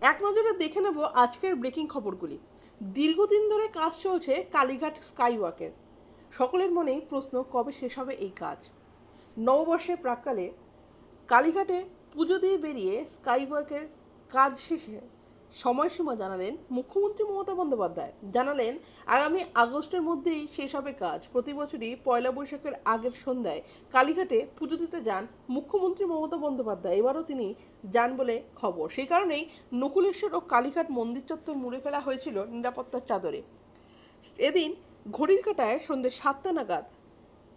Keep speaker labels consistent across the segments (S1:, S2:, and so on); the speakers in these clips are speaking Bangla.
S1: এক নজরে দেখে নেব আজকের ব্রেকিং খবরগুলি। দীর্ঘদিন ধরে কাজ চলছে কালীঘাট স্কাইওয়াকের। সকলের মনেই প্রশ্ন, কবে শেষ হবে এই কাজ? নববর্ষে প্রাককালে কালীঘাটে পুজো দিয়ে বেরিয়ে স্কাইওয়াকের কাজ শেষে সময়সীমা জানালেন মুখ্যমন্ত্রী মমতা বন্দ্যোপাধ্যায়। জানালেন, আগামী আগস্টের মধ্যেই শেষ হবে কাজ। প্রতি বছরই পয়লা বৈশাখের আগের সন্ধ্যায় কালীঘাটে পুজো দিতে যান মুখ্যমন্ত্রী মমতা বন্দ্যোপাধ্যায়। এবারও তিনি যান বলে খবর। সেই কারণেই নকুলেশ্বর ও কালীঘাট মন্দির চত্বর মুড়ে ফেলা হয়েছিল নিরাপত্তার চাদরে। এদিন ঘড়ির কাটায় সন্ধ্যে সাতটা নাগাদ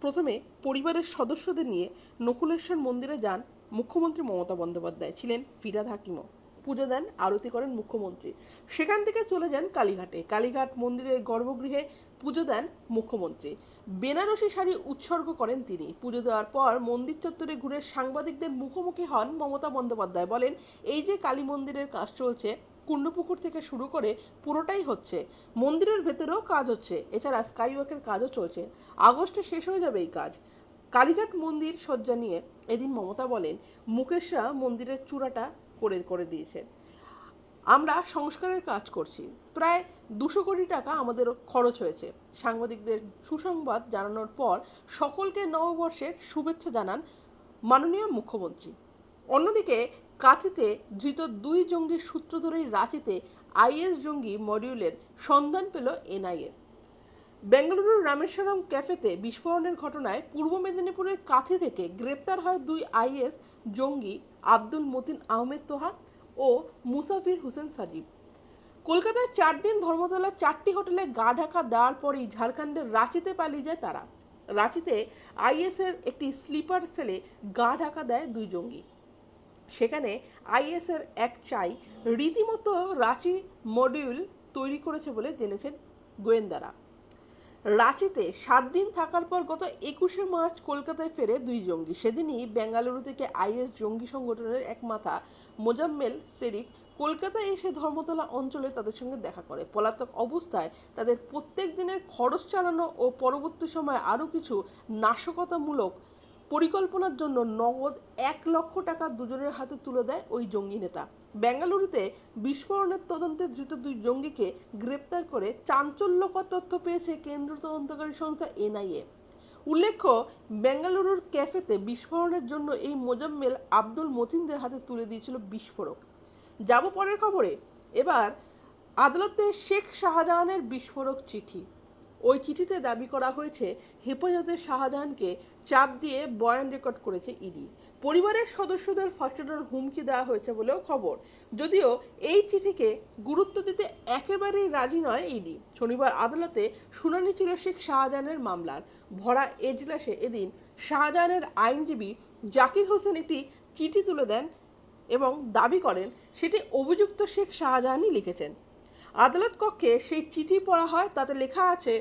S1: প্রথমে পরিবারের সদস্যদের নিয়ে নকুলেশ্বর মন্দিরে যান মুখ্যমন্ত্রী মমতা বন্দ্যোপাধ্যায়। ছিলেন ফিরাদ হাকিমও। পুজো দেন, আরতি করেন মুখ্যমন্ত্রী। সেখান থেকে চলে যান কালীঘাটে। কালীঘাট মন্দিরের গর্ভগৃহে পুজো দেন মুখ্যমন্ত্রী। বেনারসি শাড়ি উৎসর্গ করেন তিনি। পুজো দেওয়ার পর মন্দির চত্বরে ঘুরে সাংবাদিকদের মুখোমুখি হন মমতা বন্দ্যোপাধ্যায়। বলেন, এই যে কালী মন্দিরের কাজ চলছে, কুণ্ডপুকুর থেকে শুরু করে পুরোটাই হচ্ছে। মন্দিরের ভেতরেও কাজ হচ্ছে। এছাড়া স্কাইওয়াকের কাজও চলছে। আগস্টে শেষ হয়ে যাবে এই কাজ। কালীঘাট মন্দির সজ্জা নিয়ে এদিন মমতা বলেন, মুকেশরা মন্দিরের চূড়াটা করে করে দিয়েছে। আমরা সংস্কারের কাজ করছি। প্রায় দুশো কোটি টাকা আমাদের খরচ হয়েছে। সাংবাদিকদের সুসংবাদ জানানোর পর সকলকে নববর্ষের শুভেচ্ছা জানান মাননীয় মুখ্যমন্ত্রী। অন্যদিকে, কাঁথিতে ধৃত দুই জঙ্গির সূত্র ধরেই রাঁচিতে আইএস জঙ্গি মডিউলের সন্ধান পেল এনআইএ। বেঙ্গালুরুর রামেশ্বরম ক্যাফেতে বিস্ফোরণের ঘটনায় পূর্ব মেদিনীপুরের কাঁথি থেকে গ্রেপ্তার হয় দুই আইএস জঙ্গি আব্দুল মতিন আহমেদ তোহা ও মুসাফির হোসেন সাজিব। কলকাতায় চার দিন ধর্মতলার চারটি হোটেলে গা ঢাকা দেওয়ার পরেই ঝাড়খণ্ডের রাঁচিতে পালিয়ে যায় তারা। রাঁচিতে আইএস এর একটি স্লিপার সেলে গা ঢাকা দেয় দুই জঙ্গি। সেখানে আইএস এর এক চাই রীতিমতো রাঁচি মডিউল তৈরি করেছে বলে জেনেছেন গোয়েন্দারা। রাঁচিতে সাত দিন থাকার পর গত একুশে মার্চ কলকাতায় ফেরে দুই জঙ্গি। সেদিনই বেঙ্গালুরু থেকে আইএস জঙ্গি সংগঠনের এক মাথা, মোজাম্মেল শেরিফ কলকাতায় এসে ধর্মতলা অঞ্চলে তাদের সঙ্গে দেখা করে। পলাতক অবস্থায় তাদের প্রত্যেক দিনের খরচ চালানো ও পরবর্তী সময়ে আরও কিছু নাশকতামূলক পরিকল্পনার জন্য নগদ এক লক্ষ টাকা দুজনের হাতে তুলে দেয় ওই জঙ্গি নেতা। বেঙ্গালুরুতে বিস্ফোরণের তদন্তে ধৃত দুই জঙ্গিকে গ্রেপ্তার করে চাঞ্চল্যকর তথ্য পেয়েছে কেন্দ্র তদন্তকারী সংস্থা এনআইএ। উল্লেখ্য, বেঙ্গালুরুর ক্যাফেতে বিস্ফোরণের জন্য এই মোজাম্মেল আব্দুল মতিনদের হাতে তুলে দিয়েছিল বিস্ফোরক। যাব পরের খবরে। এবার আদালতে শেখ শাহজাহানের বিস্ফোরক চিঠি। ওই চিঠিতে দাবি করা হয়েছে হেফাজতে শাহজাহানকে চাপ দিয়ে বয়ান রেকর্ড করেছে ইডি। পরিবারের সদস্যদের ফাঁসানোর হুমকি দেওয়া হয়েছে বলেও খবর। যদিও এই চিঠিকে গুরুত্ব দিতে একেবারেই রাজি নয় ইডি। শনিবার আদালতে শুনানি ছিল শেখ শাহজাহানের মামলার। ভরা এজলাসে এদিন শাহজাহানের আইনজীবী জাকির হোসেন একটি চিঠি তুলে দেন এবং দাবি করেন, সেটি অভিযুক্ত শেখ শাহজাহানই লিখেছেন। আদালত কক্ষে সেই চিঠি পড়া হয়, তাতে লেখা আছে,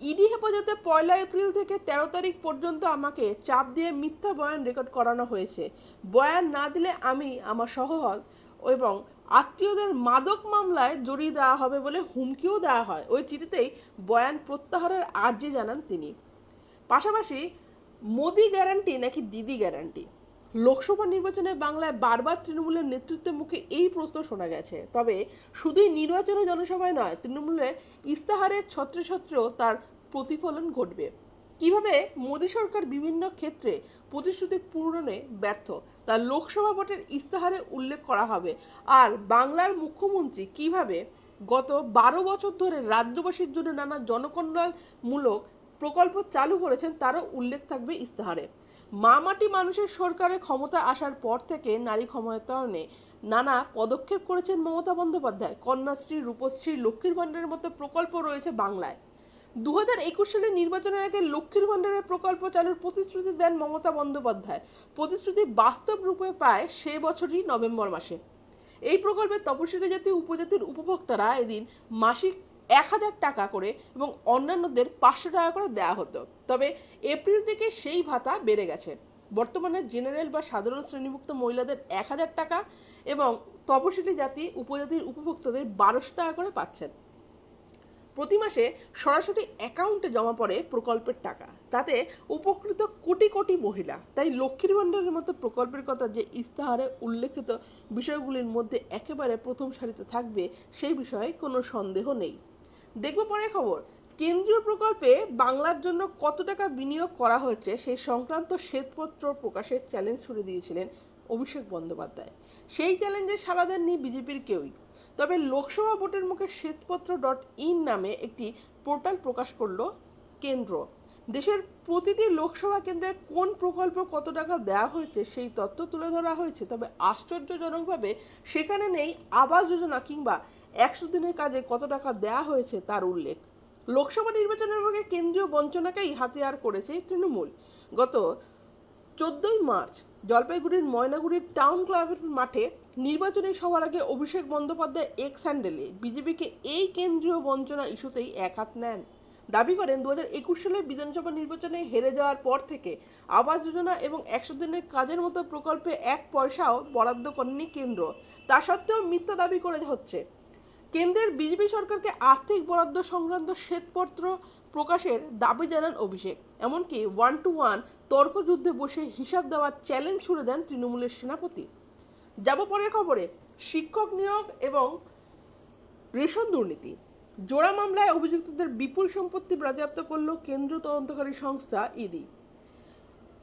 S1: ইডি হেফাজতে পয়লা এপ্রিল থেকে তেরো তারিখ পর্যন্ত আমাকে চাপ দিয়ে মিথ্যা বয়ান রেকর্ড করানো হয়েছে। বয়ান না দিলে আমি আমার সহহল এবং আত্মীয়দের মাদক মামলায় জড়িয়ে দেওয়া হবে বলে হুমকিও দেওয়া হয়। ওই চিঠিতেই বয়ান প্রত্যাহারের আর্জি জানান তিনি। পাশাপাশি মোদি গ্যারান্টি নাকি দিদি গ্যারান্টি? লোকসভা নির্বাচনে বাংলায় বারবার তৃণমূলের নেতৃত্বের মুখে এই প্রশ্ন শোনা গেছে। তবে শুধুই নির্বাচনে জনসভায় নয়, তৃণমূলের ইস্তাহারের ছত্রে ছত্রেও তার প্রতিফলন ঘটবে। কীভাবে মোদী সরকার বিভিন্ন ক্ষেত্রে প্রতিশ্রুতি পূরণে ব্যর্থ, তা লোকসভা ভোটের ইস্তাহারে উল্লেখ করা হবে। আর বাংলার মুখ্যমন্ত্রী কীভাবে গত বারো বছর ধরে রাজ্যবাসীর জন্য নানা জনকল্যাণমূলক প্রকল্প চালু করেছেন তারও উল্লেখ থাকবে ইস্তাহারে মা মাটি মানুষের সরকারের ক্ষমতা আসার পর থেকে নারী ক্ষমতায়নে নানা পদক্ষেপ করেছেন মমতা বন্দ্যোপাধ্যায়। কন্যাশ্রী, রূপশ্রী, লক্ষ্মীর ভাণ্ডারের মতো প্রকল্প রয়েছে বাংলায়। দু হাজার একুশ সালের নির্বাচনের আগে লক্ষ্মীর ভাণ্ডারের প্রকল্প চালুর প্রতিশ্রুতি দেন মমতা বন্দ্যোপাধ্যায়। প্রতিশ্রুতি বাস্তব রূপে পায় সে বছরই নভেম্বর মাসে। এই প্রকল্পে তপশিলি জাতি উপজাতির উপভোক্তারা এদিন মাসিক এক হাজার টাকা করে এবং অন্যান্যদের পাঁচশো টাকা করে দেওয়া হতো। তবে এপ্রিল থেকে সেই ভাতা বেড়ে গেছে। বর্তমানে জেনারেল বা সাধারণ শ্রেণীভুক্ত মহিলাদের এক হাজার টাকা এবং তপশিলি জাতি উপজাতির উপভোক্তাদের বারোশো টাকা করে পাচ্ছেন। প্রতি মাসে সরাসরি অ্যাকাউন্টে জমা পড়ে প্রকল্পের টাকা। তাতে উপকৃত কোটি কোটি মহিলা। তাই লক্ষ্মীর ভাণ্ডারের মতো প্রকল্পের কথা যে ইস্তাহারে উল্লেখিত বিষয়গুলির মধ্যে একেবারে প্রথম সারিতে থাকবে, সেই বিষয়ে কোনো সন্দেহ নেই। দেখব পরে খবর। কেন্দ্রীয় প্রকল্পে বাংলার জন্য কত টাকা বিনিয়োগ করা হয়েছে সেই সংক্রান্ত শ্বেতপত্র প্রকাশের চ্যালেঞ্জ ছুড়ে দিয়েছিলেন অভিষেক বন্দ্যোপাধ্যায়। সেই চ্যালেঞ্জে সাড়া দেননি বিজেপির কেউই। তবে লোকসভা ভোটের মুখে শ্বেতপত্র ডট ইন নামে একটি পোর্টাল প্রকাশ করল কেন্দ্র। দেশের প্রতিটি লোকসভা কেন্দ্রে কোন প্রকল্প কত টাকা দেওয়া হয়েছে সেই তথ্য তুলে ধরা হয়েছে, তবে আশ্চর্যজনকভাবে সেখানে নেই আবাস যোজনা কিংবা একশো দিনের কাজে কত টাকা দেওয়া হয়েছে তার উল্লেখ। লোকসভা নির্বাচনের আগে কেন্দ্রীয় বঞ্চনাকেই হাতিয়ার করেছে তৃণমূল। গত চোদ্দই মার্চ জলপাইগুড়ির ময়নাগুড়ির টাউন ক্লাবের মাঠে নির্বাচনী সভার আগে অভিষেক বন্দ্যোপাধ্যায় এক স্যান্ডেলে বিজেপিকে এই কেন্দ্রীয় বঞ্চনা ইস্যুতেই এক হাত নেন। দাবি করেন দু হাজার একুশ সালে বিধানসভা নির্বাচনে হেরে যাওয়ার পর থেকে আবাস যোজনা এবং একশো দিনের কাজের মতো প্রকল্পে এক পয়সাও বরাদ্দ করেনি কেন্দ্র। তা সত্ত্বেও মিথ্যা দাবি করে হচ্ছে কেন্দ্রের বিজেপি সরকারকে আর্থিক বরাদ্দ সংক্রান্ত শ্বেতপত্র প্রকাশের দাবি জানান অভিষেক। এমনকি ওয়ান টু ওয়ান তর্কযুদ্ধে বসে হিসাব দেওয়ার চ্যালেঞ্জ ছুড়ে দেন তৃণমূলের সেনাপতি। যাব পরের খবরে, শিক্ষক নিয়োগ এবং রেশন দুর্নীতি। জোড়া মামলায় অভিযুক্তদের বিপুল সম্পত্তি বাজেয়াপ্ত করল কেন্দ্র তদন্তকারী সংস্থা ইডি।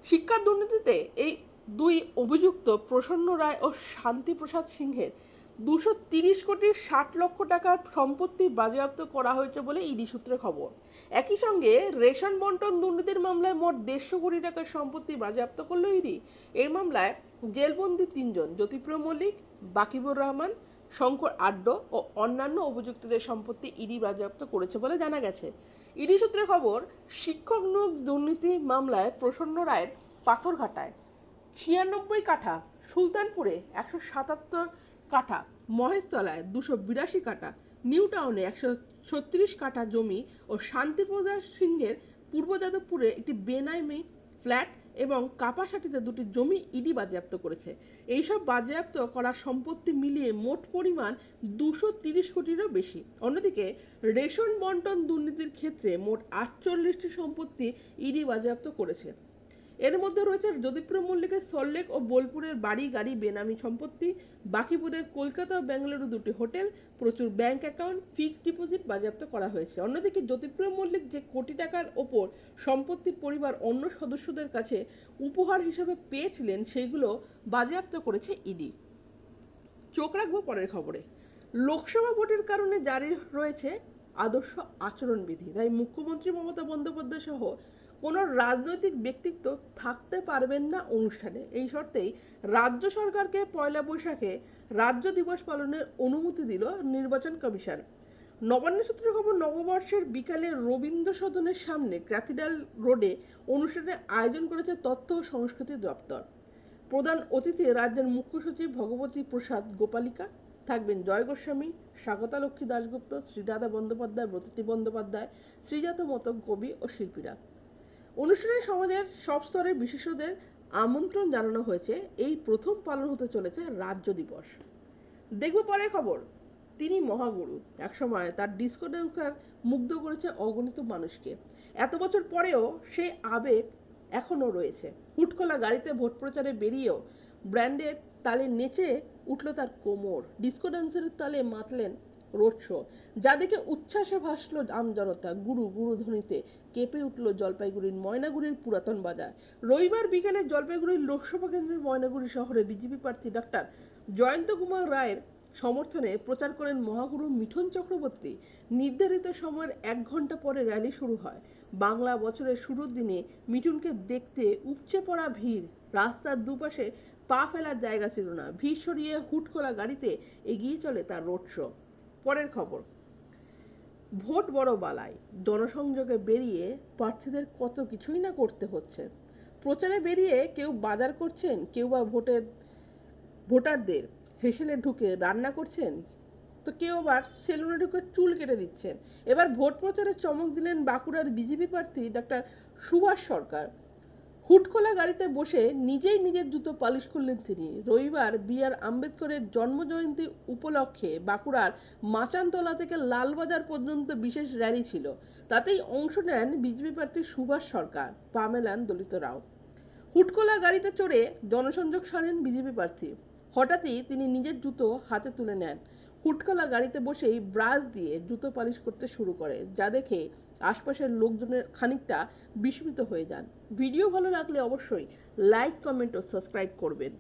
S1: শিক্ষা দুর্নীতিতে এই দুই অভিযুক্ত প্রসন্ন রায় ও শান্তি প্রসাদ সিংহের দুশো তিরিশ কোটি ষাট লক্ষ টাকার সম্পত্তি বাজেয়াপ্ত করা হয়েছে বলে ইডি সূত্রে খবর। একই সঙ্গে রেশন বন্টন দুর্নীতির মামলায় মোট দেড়শো কোটি টাকার সম্পত্তি বাজেয়াপ্ত করল ইডি। এই মামলায় জেলবন্দি তিনজন, জ্যোতিপ্রিয় মল্লিক, বাকিবুর রহমান, শঙ্কর আড্ড ও অন্যান্য অভিযুক্তদের সম্পত্তি ইডি বাজেয়াপ্ত করেছে বলে জানা গেছে। ইডি সূত্রে খবর, শিক্ষক নিয়োগ দুর্নীতি মামলায় প্রসন্ন রায়ের পাথরঘাটায় ছিয়ানব্বই কাঠা সুলতানপুরে একশো সাতাত্তর কাঠা, মহেশতলায় দুশো বিরাশি কাঠা নিউ টাউনে একশো ছত্রিশ কাঠা জমি ও শান্তিপ্রদাস সিংহের পূর্ব যাদবপুরে একটি বেনামি ফ্ল্যাট এবং কাপাসাটিতে দুটি জমি ইডি বাজেয়াপ্ত করেছে। এইসব বাজেয়াপ্ত করা সম্পত্তি মিলিয়ে মোট পরিমাণ দুশো তিরিশ কোটিরও বেশি। অন্যদিকে, রেশন বন্টন দুর্নীতির ক্ষেত্রে মোট আটচল্লিশটি সম্পত্তি ইডি বাজেয়াপ্ত করেছে। এর মধ্যে রয়েছে জ্যোতিপ্রিয় মল্লিকের সল্লেক ও বোলপুরের বাড়ি, গাড়ি, বেনামি সম্পত্তি, বাকিপুরের কলকাতা ও বেঙ্গালুরু দুটি হোটেল, প্রচুর ব্যাংক অ্যাকাউন্ট, ফিক্সড ডিপোজিট বাজেয়াপ্ত করা হয়েছে। অন্যদিকে জ্যোতিপ্রিয় মল্লিক যে কোটি টাকার ওপর সম্পত্তির পরিবার অন্য সদস্যদের কাছে উপহার হিসেবে পেয়েছিলেন, সেগুলো বাজেয়াপ্ত করেছে ইডি। চোখ রাখব পরের খবরে। লোকসভা ভোটের কারণে জারি রয়েছে আদর্শ আচরণবিধি। তাই মুখ্যমন্ত্রী মমতা বন্দ্যোপাধ্যায় সহ কোনো রাজনৈতিক ব্যক্তিত্ব থাকতে পারবেন না অনুষ্ঠানে। এই শর্তেই রাজ্য সরকারকে পয়লা বৈশাখে রাজ্য দিবস পালনের অনুমতি দিল নির্বাচন কমিশন। নবান্ন সূত্রে খবর, নববর্ষের বিকালে রবীন্দ্র সদনের সামনে ক্যাথিড্রাল রোডে অনুষ্ঠানের আয়োজন করেছে তথ্য ও সংস্কৃতি দপ্তর। প্রধান অতিথি রাজ্যের মুখ্য সচিব ভগবতী প্রসাদ গোপালিকা, থাকবেন জয় গোস্বামী, স্বাগতা লক্ষ্মী দাশগুপ্ত, শ্রীরাধা বন্দ্যোপাধ্যায়, ব্রততী বন্দ্যোপাধ্যায়, শ্রীজাত মতো কবি ও শিল্পীরা। অনুষ্ঠানে সমাজের সব স্তরের বিশেষদের আমন্ত্রণ জানানো হয়েছে। এই প্রথম পালন হতে চলেছে রাজ্য দিবস। দেখব পরে খবর। তিনি মহাগুরু। একসময় তার ডিস্কো ড্যান্সার মুগ্ধ করেছে অগণিত মানুষকে। এত বছর পরেও সেই আবেগ এখনও রয়েছে। হুটখোলা গাড়িতে ভোট প্রচারে বেরিয়েও ব্র্যান্ডের তালে নেচে উঠল তার কোমর। ডিস্কো ড্যান্সের তালে মাতলেন রোড শো যা দেখে উচ্ছ্বাসে ভাসল আমজনতা। গুরু গুরু ধ্বনিতে কেঁপে উঠল জলপাইগুড়ির ময়নাগুড়ির পুরাতন বাজার। রবিবার বিকেলে জলপাইগুড়ির লোকসভা কেন্দ্রের ময়নাগুড়ি শহরে বিজেপি প্রার্থী ডাক্তার জয়ন্ত কুমার রায়ের সমর্থনে প্রচার করেন মহাগুরু মিঠুন চক্রবর্তী। নির্ধারিত সময়ের এক ঘণ্টা পরে র্যালি শুরু হয়। বাংলা বছরের শুরুর দিনে মিঠুনকে দেখতে উপচে পড়া ভিড়। রাস্তার দুপাশে পা ফেলার জায়গা ছিল না। ভিড় সরিয়ে হুট হুটখোলা গাড়িতে এগিয়ে চলে তার রোড শো পরের খবর। ভোট বড় বালাই জনসংযোগে বেরিয়ে প্রার্থীদের কত কিছুই না করতে হচ্ছে। প্রচারে বেরিয়ে কেউ বাজার করছেন, কেউ বা ভোটের, ভোটারদের হেসেলে ঢুকে রান্না করছেন, তো কেউ আবার সেলুনে ঢুকে চুল কেটে দিচ্ছেন। এবার ভোট প্রচারে চমক দিলেন বাঁকুড়ার বিজেপি প্রার্থী ডক্টর সুভাষ সরকার। হুটখোলা গাড়িতে বসে নিজেই নিজের জুতো পালিশ করলেন তিনি। রবিবার বি আর আম্বেদকরের জন্মজয়ন্তী উপলক্ষে বাঁকুড়ার মাচানতলা থেকে লালবাজার পর্যন্ত বিশেষ র্যালি ছিল। তাতেই অংশ নেন বিজেপি প্রার্থী সুভাষ সরকার, পা মেলান দলিত রাও। হুটখোলা গাড়িতে চড়ে জনসংযোগ সারেন বিজেপি প্রার্থী। হঠাৎই তিনি নিজের জুতো হাতে তুলে নেন। হুটখোলা গাড়িতে বসেই ব্রাশ দিয়ে জুতো পালিশ করতে শুরু করে, যা দেখে আশপাশের লোকজনের খানিকটা বিস্মিত হয়ে যান। ভিডিও ভালো লাগলে অবশ্যই লাইক কমেন্ট ও সাবস্ক্রাইব করবেন।